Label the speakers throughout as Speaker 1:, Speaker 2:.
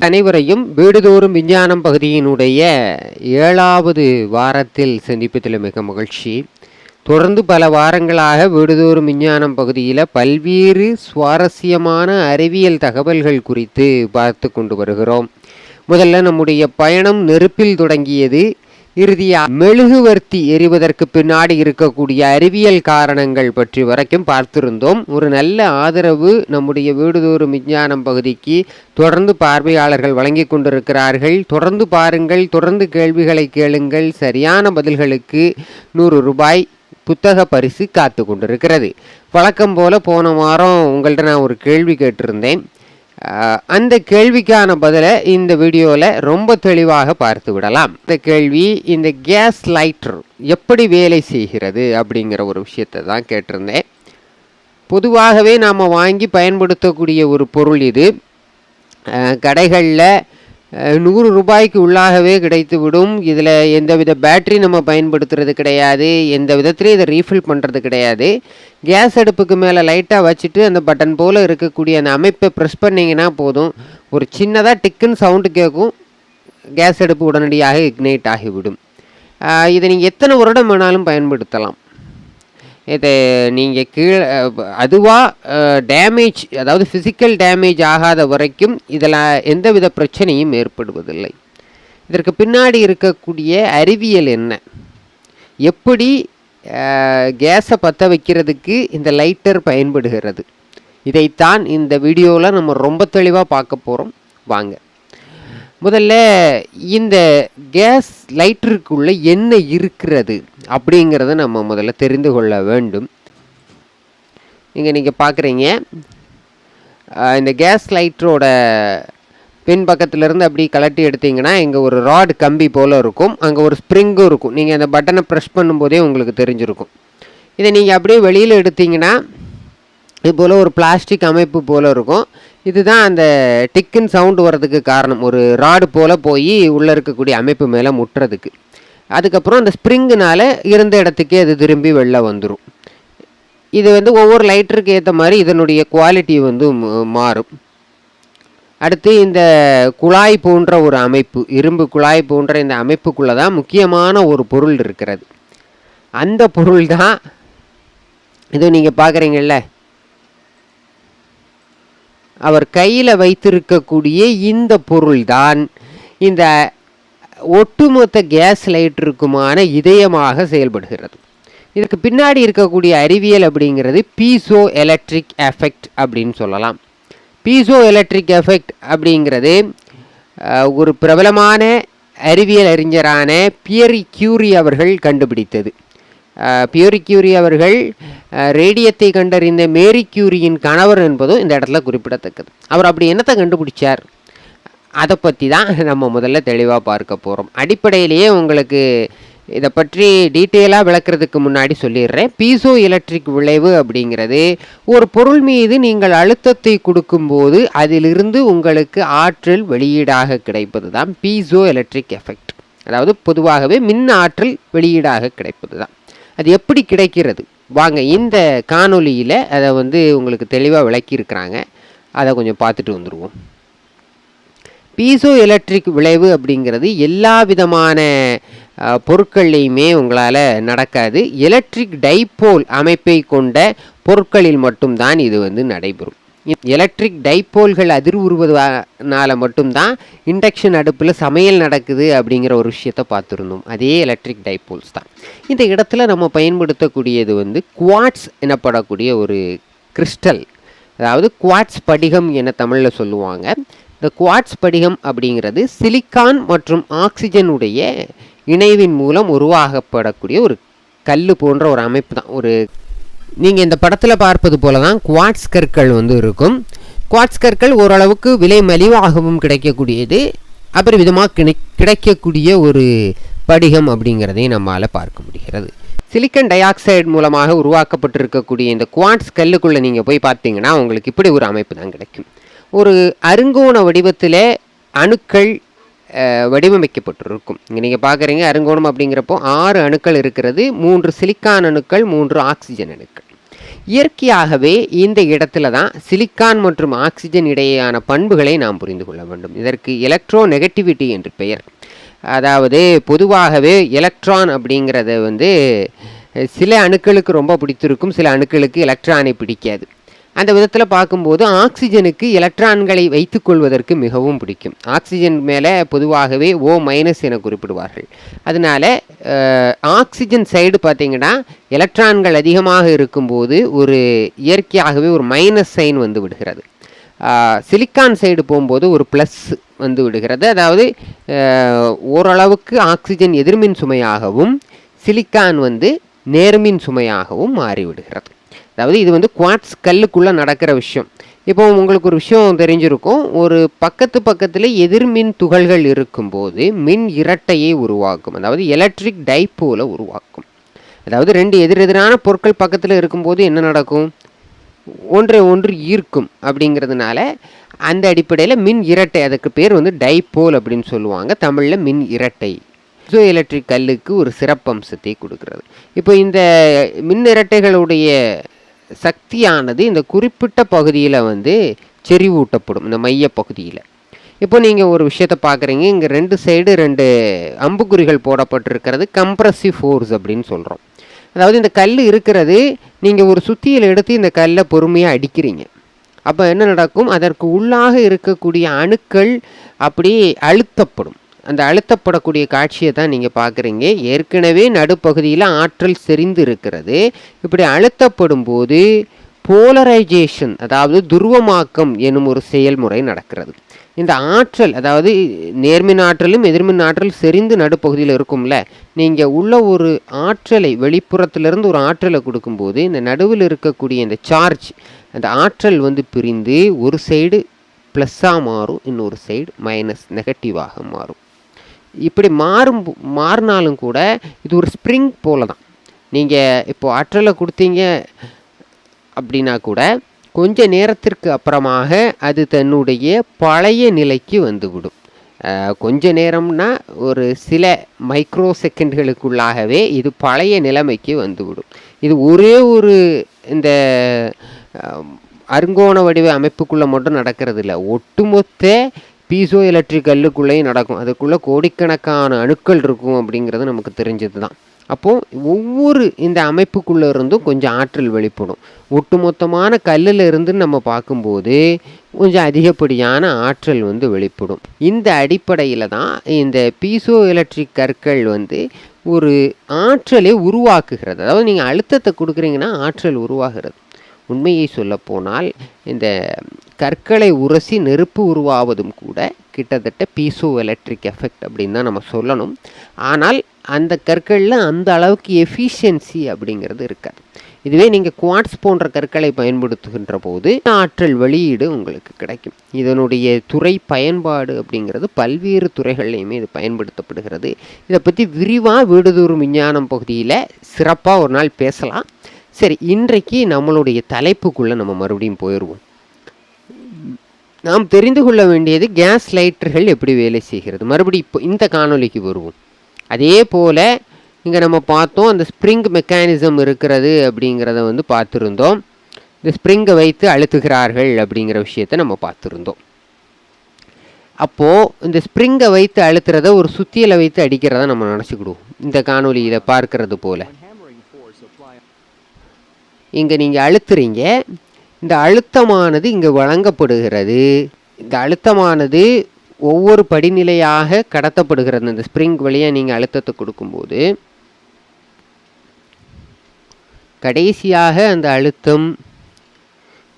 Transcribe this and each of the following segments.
Speaker 1: அனைவரையும் வீடுதோறும் விஞ்ஞானம் பகுதியினுடைய ஏழாவது வாரத்தில் சந்திப்பதில் மிக மகிழ்ச்சி. தொடர்ந்து பல வாரங்களாக வீடுதோறும் விஞ்ஞானம் பகுதியில் பல்வேறு சுவாரஸ்யமான அறிவியல் தகவல்கள் குறித்து பார்த்து கொண்டு வருகிறோம். முதல்ல நம்முடைய பயணம் நெருப்பில் தொடங்கியது. இறுதியா மெழுகுவர்த்தி எரிவதற்கு பின்னாடி இருக்கக்கூடிய அறிவியல் காரணங்கள் பற்றி வரைக்கும் பார்த்திருந்தோம். ஒரு நல்ல ஆதரவு நம்முடைய வீடுதோறும் விஞ்ஞானம் பகுதிக்கு தொடர்ந்து பார்வையாளர்கள் வழங்கி கொண்டிருக்கிறார்கள். தொடர்ந்து பாருங்கள் தொடர்ந்து கேள்விகளை கேளுங்கள். சரியான பதில்களுக்கு நூறு ரூபாய் புத்தக பரிசு காத்து கொண்டிருக்கிறது. வழக்கம் போல போன வாரம் உங்கள்கிட்ட நான் ஒரு கேள்வி கேட்டிருந்தேன். அந்த கேள்விக்கான பதிலை இந்த வீடியோவில் ரொம்ப தெளிவாக பார்த்து விடலாம். இந்த கேள்வி இந்த கேஸ் லைட்டர் எப்படி வேலை செய்கிறது அப்படிங்கிற ஒரு விஷயத்தை தான் கேட்டிருந்தேன். பொதுவாகவே நாம் வாங்கி பயன்படுத்தக்கூடிய ஒரு பொருள் இது. கடைகளில் நூறு ரூபாய்க்கு உள்ளாகவே கிடைத்துவிடும். இதில் எந்தவித பேட்டரி நம்ம பயன்படுத்துறது கிடையாது. எந்த விதத்துலேயும் இதை ரீஃபில் பண்ணுறது கிடையாது. கேஸ் அடுப்புக்கு மேலே லைட்டாக வச்சுட்டு அந்த பட்டன் போல் இருக்கக்கூடிய அந்த அமைப்பை ப்ரெஸ் பண்ணிங்கன்னா போதும். ஒரு சின்னதாக டிக்குன்னு சவுண்டு கேட்கும் கேஸ் அடுப்பு உடனடியாக இக்னைட் ஆகிவிடும். இதை நீங்கள் எத்தனை வருடம் வேணாலும் பயன்படுத்தலாம். இது நீங்கள் கீழே அதுவாக டேமேஜ் அதாவது ஃபிசிக்கல் டேமேஜ் ஆகாத வரைக்கும் இதில் எந்தவித பிரச்சனையும் ஏற்படுவதில்லை. இதற்கு பின்னாடி இருக்கக்கூடிய அறிவியல் என்ன? எப்படி கேஸை பற்ற வைக்கிறதுக்கு இந்த லைட்டர் பயன்படுகிறது? இதைத்தான் இந்த வீடியோவில் நம்ம ரொம்ப தெளிவாக பார்க்க போகிறோம் வாங்க. முதல்ல இந்த கேஸ் லைட்டருக்குள்ள என்ன இருக்கிறது அப்படிங்கிறத நம்ம முதல்ல தெரிந்து கொள்ள வேண்டும். இங்கே நீங்கள் பார்க்குறீங்க இந்த கேஸ் லைட்டரோட பின் பக்கத்துலேருந்து அப்படி கலட்டி எடுத்தீங்கன்னா இங்கே ஒரு ராட் கம்பி போல் இருக்கும். அங்கே ஒரு ஸ்ப்ரிங்கும் இருக்கும். நீங்கள் அந்த பட்டனை ப்ரெஸ் பண்ணும்போதே உங்களுக்கு தெரிஞ்சிருக்கும். இதை நீங்கள் அப்படியே வெளியில் எடுத்தீங்கன்னா இது போல் ஒரு பிளாஸ்டிக் அமைப்பு போல் இருக்கும். இதுதான் அந்த டிக்குன்னு சவுண்டு வர்றதுக்கு காரணம். ஒரு ராடு போல் போய் உள்ளே இருக்கக்கூடிய அமைப்பு மேலே முட்டுறதுக்கு. அதுக்கப்புறம் அந்த ஸ்ப்ரிங்குனால இருந்த இடத்துக்கே அது திரும்பி வெளில வந்துடும் இது வந்து ஒவ்வொரு லைட்டருக்கு ஏற்ற மாதிரி இதனுடைய குவாலிட்டி வந்து மாறும். அடுத்து இந்த குழாய் போன்ற ஒரு அமைப்பு இரும்பு குழாய் போன்ற இந்த அமைப்புக்குள்ளே தான் முக்கியமான ஒரு பொருள் இருக்கிறது. அந்த பொருள் தான் இது நீங்கள் பார்க்குறீங்கள்ல அவர் கையில் வைத்திருக்கக்கூடிய இந்த பொருள்தான். இந்த ஒட்டுமொத்த கேஸ் லைட்டருக்குமான இதயமாக செயல்படுகிறது. இதுக்கு பின்னாடி இருக்கக்கூடிய அறிவியல் அப்படிங்கிறது பீசோ எலக்ட்ரிக் எஃபெக்ட் அப்படின்னு சொல்லலாம். பீசோ எலக்ட்ரிக் எஃபெக்ட் அப்படிங்கிறது ஒரு பிரபலமான அறிவியல் அறிஞரான பியரி கியூரி அவர்கள் கண்டுபிடித்தது. பியரி கியூரி அவர்கள் ரேடியத்தை கண்டறிந்த மேரி கியூரியின் கணவர் என்பதும் இந்த இடத்துல குறிப்பிடத்தக்கது. அவர் அப்படி என்னத்தை கண்டுபிடிச்சார்? அதை பற்றி தான் நம்ம முதல்ல தெளிவாக பார்க்க போகிறோம் அடிப்படையிலேயே உங்களுக்கு இதை பற்றி டீட்டெயிலாக விளக்குறதுக்கு முன்னாடி சொல்லிடுறேன். பீசோ எலக்ட்ரிக் விளைவு அப்படிங்கிறது ஒரு பொருள் மீது நீங்கள் அழுத்தத்தை கொடுக்கும்போது அதிலிருந்து உங்களுக்கு ஆற்றல் வெளியீடாக கிடைப்பது தான் பீசோ எலக்ட்ரிக் எஃபெக்ட் அதாவது பொதுவாகவே மின் ஆற்றல் வெளியீடாக கிடைப்பது தான் அது எப்படி கிடைக்கிறது? வாங்க இந்த காணொலியில் அதை வந்து உங்களுக்கு தெளிவாக விளக்கியிருக்கிறாங்க. அதை கொஞ்சம் பார்த்துட்டு வந்துடுவோம் பீசோ எலக்ட்ரிக் விளைவு அப்படிங்கிறது எல்லா விதமான பொருட்கள்லையுமே உங்களால் நடக்காது. எலக்ட்ரிக் டைபோல் அமைப்பை கொண்ட பொருட்களில் மட்டும்தான் இது வந்து நடைபெறும். எலக்ட்ரிக் டைப்போல்கள் அதிர்வுறுவதனால மட்டும்தான் இண்டக்ஷன் அடுப்பில் சமையல் நடக்குது அப்படிங்கிற ஒரு விஷயத்தை பார்த்துருந்தோம். அதே எலக்ட்ரிக் டைப்போல்ஸ் தான். இந்த இடத்துல நம்ம பயன்படுத்தக்கூடியது வந்து குவாட்ஸ் எனப்படக்கூடிய ஒரு கிறிஸ்டல் அதாவது குவாட்ஸ் படிகம் என தமிழில் சொல்லுவாங்க. இந்த குவாட்ஸ் படிகம் அப்படிங்கிறது சிலிக்கான் மற்றும் ஆக்சிஜனுடைய இணைவின் மூலம் உருவாகப்படக்கூடிய ஒரு கல் போன்ற ஒரு அமைப்பு தான். ஒரு நீங்கள் இந்த படத்தில் பார்ப்பது போல தான் குவாட்ஸ் கற்கள் வந்து இருக்கும். குவாட்ஸ் கற்கள் ஓரளவுக்கு விலை மலிவாகவும் கிடைக்கக்கூடியது. அப்புறம் விதமாக கிடை கிடைக்கக்கூடிய ஒரு படிகம் அப்படிங்கிறதையும் நம்மால் பார்க்க முடிகிறது. சிலிக்கன் டை ஆக்சைடு மூலமாக உருவாக்கப்பட்டிருக்கக்கூடிய இந்த குவாட்ஸ் கல்லுக்குள்ளே நீங்கள் போய் பார்த்தீங்கன்னா உங்களுக்கு இப்படி ஒரு அமைப்பு தான் கிடைக்கும். ஒரு அருங்கோண வடிவத்தில் அணுக்கள் வடிவமைக்கப்பட்டிருக்கும். இங்கே நீங்கள் பார்க்குறீங்க அருங்கோணம் அப்படிங்கிறப்போ ஆறு அணுக்கள் இருக்கிறது மூன்று சிலிக்கான் அணுக்கள் மூன்று ஆக்சிஜன் அணுக்கள். இயற்கையாகவே இந்த இடத்துல தான் சிலிக்கான் மற்றும் ஆக்சிஜன் இடையேயான பண்புகளை நாம் புரிந்து கொள்ள வேண்டும். இதற்கு எலக்ட்ரோ நெகட்டிவிட்டி என்று பெயர். அதாவது பொதுவாகவே எலக்ட்ரான் அப்படிங்கிறத வந்து சில அணுக்களுக்கு ரொம்ப பிடித்திருக்கும் சில அணுக்களுக்கு எலக்ட்ரானை பிடிக்காது. அந்த விதத்தில் பார்க்கும்போது ஆக்சிஜனுக்கு எலக்ட்ரான்களை வைத்துக்கொள்வதற்கு மிகவும் பிடிக்கும். ஆக்சிஜன் மேலே பொதுவாகவே ஓ மைனஸ் என குறிப்பிடுவார்கள். அதனால ஆக்சிஜன் சைடு பார்த்தீங்கன்னா எலக்ட்ரான்கள் அதிகமாக இருக்கும்போது ஒரு இயற்கையாகவே ஒரு மைனஸ் சைன் வந்து விடுகிறது. சிலிக்கான் சைடு போகும்போது ஒரு ப்ளஸ் வந்து விடுகிறது. அதாவது ஓரளவுக்கு ஆக்சிஜன் எதிர்மின் சுமையாகவும் சிலிக்கான் வந்து நேர்மின் சுமையாகவும் மாறிவிடுகிறது. அதாவது இது வந்து குவாட்ஸ் கல்லுக்குள்ளே நடக்கிற விஷயம். இப்போ உங்களுக்கு ஒரு விஷயம் தெரிஞ்சிருக்கும். ஒரு பக்கத்து பக்கத்தில் எதிர்மின் துகள்கள் இருக்கும்போது மின் இரட்டையை உருவாக்கும். அதாவது எலக்ட்ரிக் டைப்போலை உருவாக்கும். அதாவது ரெண்டு எதிரெதிரான பொருட்கள் பக்கத்தில் இருக்கும்போது என்ன நடக்கும்? ஒன்றை ஒன்று ஈர்க்கும் அப்படிங்கிறதுனால அந்த அடிப்படையில் மின் இரட்டை அதுக்கு பேர் வந்து டைப்போல் அப்படின்னு சொல்லுவாங்க. தமிழில் மின் இரட்டை. ஸோ எலக்ட்ரிக் கல்லுக்கு ஒரு சிறப்பம்சத்தை கொடுக்கிறது. இப்போ இந்த மின் இரட்டைகளுடைய சக்தியானது இந்த குறிப்பிட்ட பகுதியில் வந்து செறிவூட்டப்படும் இந்த மைய பகுதியில். இப்போ நீங்கள் ஒரு விஷயத்தை பார்க்குறீங்க இங்கே ரெண்டு சைடு ரெண்டு அம்புக்குறிகள் போடப்பட்டிருக்கிறது கம்ப்ரசிவ் ஃபோர்ஸ் அப்படின்னு சொல்கிறோம் அதாவது இந்த கல் இருக்கிறது நீங்கள் ஒரு சுத்தியில் எடுத்து இந்த கல்லை பொறுமையாக அடிக்கிறீங்க. அப்போ என்ன நடக்கும்? அதற்கு உள்ளாக இருக்கக்கூடிய அணுக்கள் அப்படி அழுத்தப்படும். அந்த அழுத்தப்படக்கூடிய காட்சியை தான் நீங்கள் பார்க்குறீங்க. ஏற்கனவே நடுப்பகுதியில் ஆற்றல் செறிந்து இருக்கிறது. இப்படி அழுத்தப்படும் போது போலரைசேஷன் அதாவது துருவமாக்கம் எனும் ஒரு செயல்முறை நடக்கிறது. இந்த ஆற்றல் அதாவது நேர்மின் ஆற்றலும் எதிர்மின் ஆற்றல் செறிந்து நடுப்பகுதியில் இருக்கும்ல. நீங்கள் உள்ள ஒரு ஆற்றலை வெளிப்புறத்திலிருந்து ஒரு ஆற்றலை கொடுக்கும்போது இந்த நடுவில் இருக்கக்கூடிய இந்த சார்ஜ் அந்த ஆற்றல் வந்து பிரிந்து ஒரு சைடு ப்ளஸ்ஸாக மாறும் இன்னொரு சைடு மைனஸ் நெகட்டிவாக மாறும். இப்படி மாறும் மாறினாலும் கூட இது ஒரு ஸ்ப்ரிங் போல தான் நீங்கள் இப்போது ஆற்றலை கொடுத்தீங்க அப்படின்னா கூட கொஞ்ச நேரத்திற்கு அப்புறமாக அது தன்னுடைய பழைய நிலைக்கு வந்துவிடும். கொஞ்ச நேரம்னா ஒரு சில மைக்ரோ செகண்ட்களுக்குள்ளாகவே இது பழைய நிலைமைக்கு வந்துவிடும். இது ஒரே ஒரு இந்த அருங்கோண வடிவ அமைப்புக்குள்ளே மட்டும் நடக்கிறது இல்லை ஒட்டுமொத்த பீசோ எலக்ட்ரிக் கல்லுக்குள்ளேயும் நடக்கும். அதுக்குள்ளே கோடிக்கணக்கான அணுக்கள் இருக்கும் அப்படிங்கிறது நமக்கு தெரிஞ்சது தான் அப்போது ஒவ்வொரு இந்த அமைப்புக்குள்ளே இருந்தும் கொஞ்சம் ஆற்றல் வெளிப்படும். ஒட்டுமொத்தமான கல்லில் இருந்து நம்ம பார்க்கும்போது கொஞ்சம் அதிகப்படியான ஆற்றல் வந்து வெளிப்படும். இந்த அடிப்படையில் தான் இந்த பீசோ எலக்ட்ரிக் கற்கள் வந்து ஒரு ஆற்றலை உருவாக்குகிறது. அதாவது நீங்கள் அழுத்தத்தை கொடுக்குறீங்கன்னா ஆற்றல் உருவாகிறது. உண்மையை சொல்லப்போனால் இந்த கற்களை உரசி நெருப்பு உருவாவதும் கூட கிட்டத்தட்ட பீசோ எலக்ட்ரிக் எஃபெக்ட் அப்படின்னு தான் நம்ம சொல்லணும். ஆனால் அந்த கற்களில் அந்த அளவுக்கு எஃபிஷியன்சி அப்படிங்கிறது இருக்காது. இதுவே நீங்கள் குவாட்ஸ் போன்ற கற்களை பயன்படுத்துகின்ற போது ஆற்றல் வெளியீடு உங்களுக்கு கிடைக்கும். இதனுடைய துறை பயன்பாடு அப்படிங்கிறது பல்வேறு துறைகள்லையுமே இது பயன்படுத்தப்படுகிறது. இதை பற்றி விரிவாக வீடுதோறும் விஞ்ஞானம் பகுதியில் சிறப்பாக ஒரு நாள் பேசலாம். சரி இன்றைக்கு நம்மளுடைய தலைப்புக்குள்ளே நம்ம மறுபடியும் போயிடுவோம் நாம் தெரிந்து கொள்ள வேண்டியது கேஸ் லைட்டர்கள் எப்படி வேலை செய்கிறது. மறுபடியும் இப்போ இந்த காணொலிக்கு வருவோம். அதே போல் இங்கே நம்ம பார்த்தோம் அந்த ஸ்ப்ரிங் மெக்கானிசம் இருக்கிறது அப்படிங்கிறத வந்து பார்த்துருந்தோம். இந்த ஸ்ப்ரிங்கை வைத்து அழுத்துகிறார்கள் அப்படிங்கிற விஷயத்தை நம்ம பார்த்துருந்தோம். அப்போது இந்த ஸ்ப்ரிங்கை வைத்து அழுத்துறத ஒரு சுத்தியலை வைத்து அடிக்கிறத நம்ம நினச்சிக்கிடுவோம். இந்த காணொலியில் பார்க்கறது போல். இங்கே நீங்கள் அழுத்துறீங்க இந்த அழுத்தமானது இங்கே வழங்கப்படுகிறது. இந்த அழுத்தமானது ஒவ்வொரு படிநிலையாக கடத்தப்படுகிறது. இந்த ஸ்ப்ரிங் வழியாக நீங்கள் அழுத்தத்தை கொடுக்கும்போது. கடைசியாக அந்த அழுத்தம்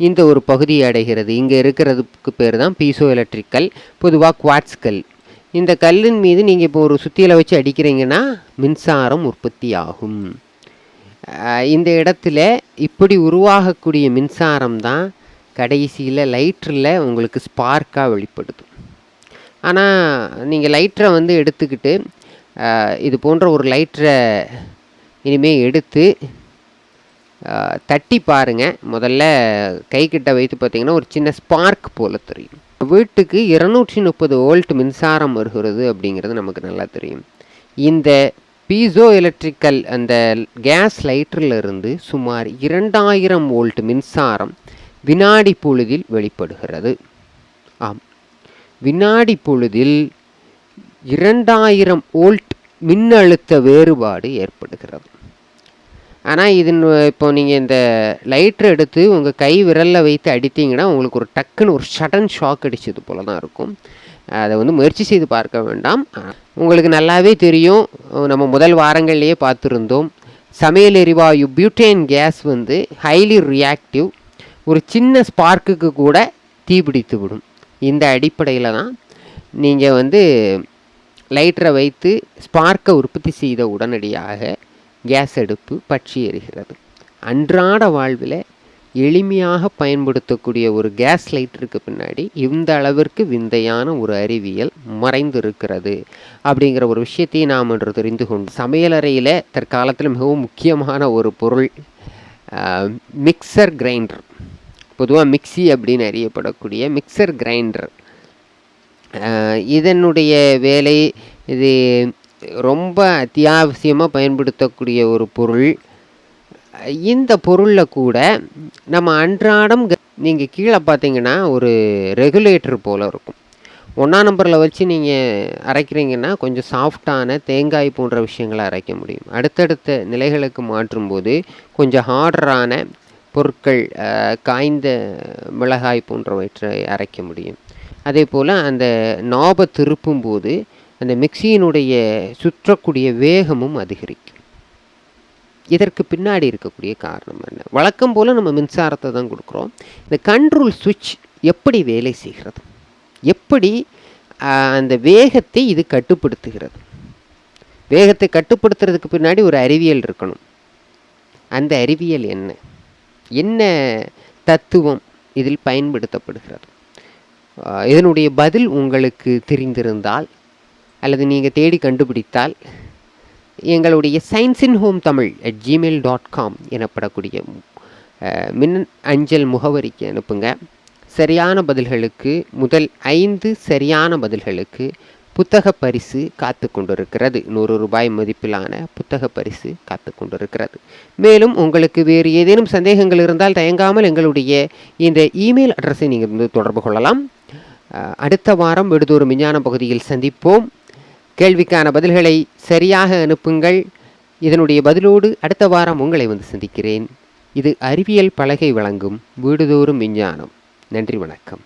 Speaker 1: இந்த ஒரு பகுதியை அடைகிறது. இங்கே இருக்கிறதுக்கு பேர் தான் பீசோ எலக்ட்ரிக்கல் பொதுவாக குவாட்ஸ் கல். இந்த கல்லின் மீது நீங்கள் இப்போ ஒரு சுத்தியில் வச்சு அடிக்கிறீங்கன்னா மின்சாரம் உற்பத்தி ஆகும் இந்த இடத்துல இப்படி உருவாகக்கூடிய மின்சாரம் தான் கடைசியில் லைட்டரில் உங்களுக்கு ஸ்பார்க்காக வெளிப்படுது ஆனால் நீங்கள் லைட்டரை வந்து எடுத்துக்கிட்டு இது போன்ற ஒரு லைட்டரை இனிமேல் எடுத்து தட்டி பாருங்கள் முதல்ல கைக்கிட்ட வைத்து பார்த்தீங்கன்னா ஒரு சின்ன ஸ்பார்க் போல் தெரியும். வீட்டுக்கு இருநூற்றி முப்பது வோல்ட் மின்சாரம் வருகிறது அப்படிங்கிறது நமக்கு நல்லா தெரியும். இந்த பீசோ எலக்ட்ரிக்கல் அந்த கேஸ் லைட்டரிலிருந்து சுமார் இரண்டாயிரம் வோல்ட் மின்சாரம் வினாடி பொழுதில் வெளிப்படுகிறது. ஆம். வினாடி பொழுதில் இரண்டாயிரம் வோல்ட் மின்னழுத்த வேறுபாடு ஏற்படுகிறது. ஆனால் இதன் இப்போ நீங்கள் இந்த லைட்டர் எடுத்து உங்கள் கை விரலில் வைத்து அடித்தீங்கன்னா உங்களுக்கு ஒரு டக்குன்னு ஒரு சடன் ஷாக் அடித்தது போல தான் இருக்கும். அதை வந்து முயற்சி செய்து பார்க்க வேண்டாம். உங்களுக்கு நல்லாவே தெரியும் நம்ம முதல் வாரங்கள்லேயே பார்த்துருந்தோம். சமையல் எரிவாயு பியூட்டேன் கேஸ் வந்து ஹைலி ரியாக்டிவ் ஒரு சின்ன ஸ்பார்க்குக்கு கூட தீபிடித்து விடும். இந்த அடிப்படையில் தான் நீங்கள் வந்து லைட்டரை வைத்து ஸ்பார்க்கை உற்பத்தி செய்த உடனடியாக கேஸ் அடுப்பு பற்றி எரிகிறது. அன்றாட வாழ்வில் எளிமையாக பயன்படுத்தக்கூடிய ஒரு கேஸ் லைட்டருக்கு பின்னாடி இந்த அளவிற்கு விந்தையான ஒரு அறிவியல் மறைந்து இருக்கிறது அப்படிங்கிற ஒரு விஷயத்தை நாம் என்று தெரிந்து கொண்டு சமையலறையில் தற்காலத்தில் மிகவும் முக்கியமான ஒரு பொருள் மிக்சர் கிரைண்டர் பொதுவாக மிக்சி அப்படின்னு அறியப்படக்கூடிய மிக்சர் கிரைண்டர் இதனுடைய வேலை இது ரொம்ப அத்தியாவசியமாக பயன்படுத்தக்கூடிய ஒரு பொருள் இந்த பொருளில் கூட நம்ம அன்றாடம் நீங்கள் கீழே பார்த்தீங்கன்னா ஒரு ரெகுலேட்டர் போல் இருக்கும். ஒன்றா நம்பரில் வச்சு நீங்கள் அரைக்கிறீங்கன்னா கொஞ்சம் சாஃப்டான தேங்காய் போன்ற விஷயங்களை அரைக்க முடியும். அடுத்தடுத்த நிலைகளுக்கு மாற்றும்போது கொஞ்சம் ஹார்டரான பொருட்கள் காய்ந்த மிளகாய் போன்றவற்றை அரைக்க முடியும். அதே போல் அந்த நாபை திருப்பும்போது அந்த மிக்சியினுடைய சுற்றக்கூடிய வேகமும் அதிகரிக்கும். இதற்கு பின்னாடி இருக்கக்கூடிய காரணம் என்ன? வழக்கம் போல் நம்ம மின்சாரத்தை தான் கொடுக்குறோம். இந்த கண்ட்ரோல் சுவிட்ச் எப்படி வேலை செய்கிறது? எப்படி அந்த வேகத்தை இது கட்டுப்படுத்துகிறது? வேகத்தை கட்டுப்படுத்துறதுக்கு பின்னாடி ஒரு அறிவியல் இருக்கணும். அந்த அறிவியல் என்ன? என்ன தத்துவம் இதில் பயன்படுத்தப்படுகிறது? இதனுடைய பதில் உங்களுக்கு தெரிந்திருந்தால் அல்லது நீங்கள் தேடி கண்டுபிடித்தால் எங்களுடைய science in home Tamil at Gmail dot com எனப்படக்கூடிய மின் அஞ்சல் முகவரிக்கு அனுப்புங்க. சரியான பதில்களுக்கு முதல் ஐந்து சரியான பதில்களுக்கு புத்தக பரிசு காத்து கொண்டிருக்கிறது. நூறு ரூபாய் மதிப்பிலான புத்தக பரிசு காத்து கொண்டிருக்கிறது. மேலும் உங்களுக்கு வேறு ஏதேனும் சந்தேகங்கள் இருந்தால் தயங்காமல் எங்களுடைய இந்த இமெயில் அட்ரஸை நீங்கள் வந்து தொடர்பு கொள்ளலாம். அடுத்த வாரம் விடுதொரு விஞ்ஞான பகுதியில் சந்திப்போம். கேள்விக்கான பதில்களை சரியாக அனுப்புங்கள். இதனுடைய பதிலோடு அடுத்த வாரம் உங்களை வந்து சந்திக்கிறேன். இது அறிவியல் பலகை வழங்கும் வீடுதோறும் விஞ்ஞானம். நன்றி வணக்கம்.